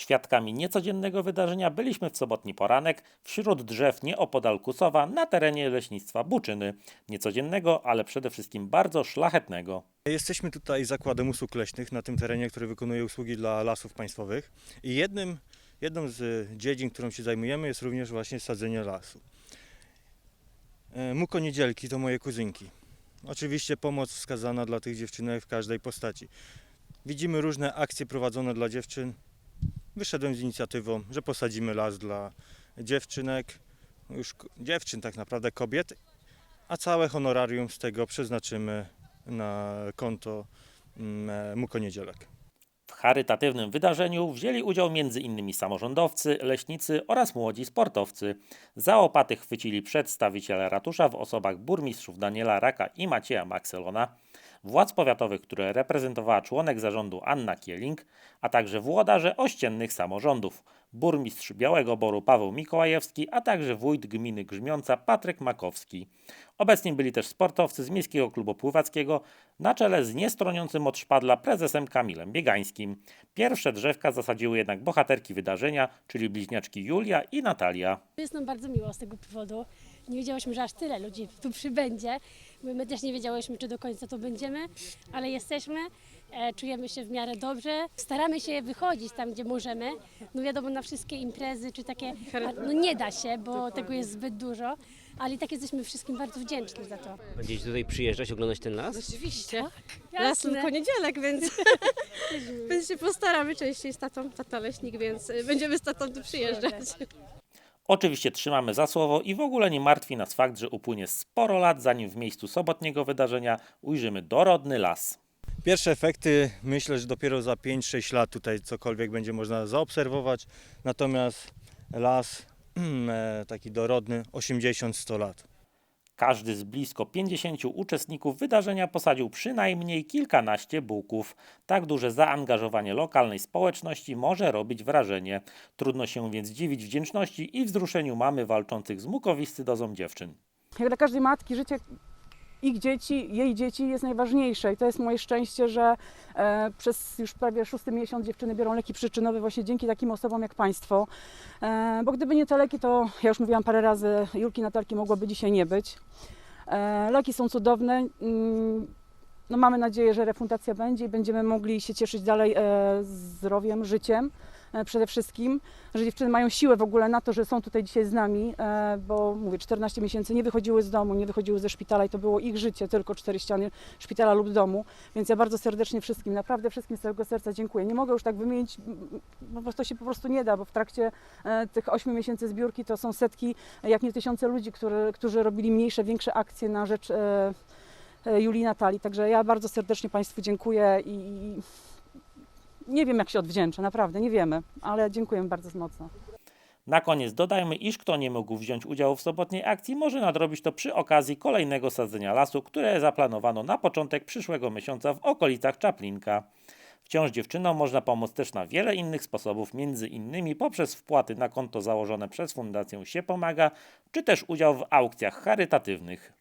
Świadkami niecodziennego wydarzenia byliśmy w sobotni poranek wśród drzew nieopodal Kusowa na terenie leśnictwa Buczyny. Niecodziennego, ale przede wszystkim bardzo szlachetnego. Jesteśmy tutaj zakładem usług leśnych na tym terenie, który wykonuje usługi dla lasów państwowych i jednym, jedną z dziedzin, którą się zajmujemy jest również właśnie sadzenie lasu. E, Mukoniedzielki to moje kuzynki. Oczywiście pomoc wskazana dla tych dziewczynek w każdej postaci. Widzimy różne akcje prowadzone dla dziewczyn. Wyszedłem z inicjatywą, że posadzimy las dla dziewczynek, już dziewczyn tak naprawdę kobiet, a całe honorarium z tego przeznaczymy na konto mm, e, Mukoniedzielek. W charytatywnym wydarzeniu wzięli udział m.in. samorządowcy, leśnicy oraz młodzi sportowcy. Za łopaty chwycili przedstawiciele ratusza w osobach burmistrzów Daniela Raka i Macieja Makselona, władz powiatowych, które reprezentowała członek zarządu Anna Kieling, a także włodarze ościennych samorządów, burmistrz Białego Boru Paweł Mikołajewski, a także wójt gminy Grzmiąca Patryk Makowski. Obecni byli też sportowcy z Miejskiego Klubu Pływackiego na czele z niestroniącym od szpadla prezesem Kamilem Biegańskim. Pierwsze drzewka zasadziły jednak bohaterki wydarzenia, czyli bliźniaczki Julia i Natalia. Jest nam bardzo miło z tego powodu. Nie wiedziałyśmy, że aż tyle ludzi tu przybędzie. My, my też nie wiedziałyśmy, czy do końca tu będziemy, ale jesteśmy. E, czujemy się w miarę dobrze. Staramy się wychodzić tam, gdzie możemy. No wiadomo, na wszystkie imprezy czy takie, no nie da się, bo tego jest zbyt dużo, ale i tak jesteśmy wszystkim bardzo wdzięczni za to. Będziecie tutaj przyjeżdżać, oglądać ten las? Oczywiście. Las Jasne. tylko niedzielek, więc, więc się postaramy częściej z tatą, tata leśnik, więc y, będziemy z tatą tu przyjeżdżać. Oczywiście trzymamy za słowo i w ogóle nie martwi nas fakt, że upłynie sporo lat, zanim w miejscu sobotniego wydarzenia ujrzymy dorodny las. Pierwsze efekty myślę, że dopiero za 5-6 lat tutaj cokolwiek będzie można zaobserwować, natomiast las e, taki dorodny 80-100 lat. Każdy z blisko 50 uczestników wydarzenia posadził przynajmniej kilkanaście buków. Tak duże zaangażowanie lokalnej społeczności może robić wrażenie. Trudno się więc dziwić wdzięczności i wzruszeniu mamy walczących z mukowiscydozą dziewczyn. jak dla każdej matki życie ich dzieci, jej dzieci jest najważniejsze i to jest moje szczęście, że e, przez już prawie szósty miesiąc dziewczyny biorą leki przyczynowe właśnie dzięki takim osobom jak Państwo. E, bo gdyby nie te leki, to ja już mówiłam parę razy, Julki Natalki mogłoby dzisiaj nie być. E, leki są cudowne. Mm, no mamy nadzieję, że refundacja będzie i będziemy mogli się cieszyć dalej e, zdrowiem, życiem przede wszystkim, że dziewczyny mają siłę w ogóle na to, że są tutaj dzisiaj z nami, e, bo mówię, 14 miesięcy nie wychodziły z domu, nie wychodziły ze szpitala i to było ich życie, tylko cztery ściany szpitala lub domu, więc ja bardzo serdecznie wszystkim, naprawdę wszystkim z całego serca dziękuję. Nie mogę już tak wymienić, prostu to się po prostu nie da, bo w trakcie e, tych 8 miesięcy zbiórki to są setki, jak nie tysiące ludzi, które, którzy robili mniejsze, większe akcje na rzecz e, e, Julii Natalii, także ja bardzo serdecznie Państwu dziękuję i nie wiem jak się odwdzięczę, naprawdę nie wiemy, ale dziękuję bardzo mocno. Na koniec dodajmy, iż kto nie mógł wziąć udziału w sobotniej akcji, może nadrobić to przy okazji kolejnego sadzenia lasu, które zaplanowano na początek przyszłego miesiąca w okolicach Czaplinka. Wciąż dziewczynom można pomóc też na wiele innych sposobów, między innymi poprzez wpłaty na konto założone przez Fundację Się Pomaga, czy też udział w aukcjach charytatywnych.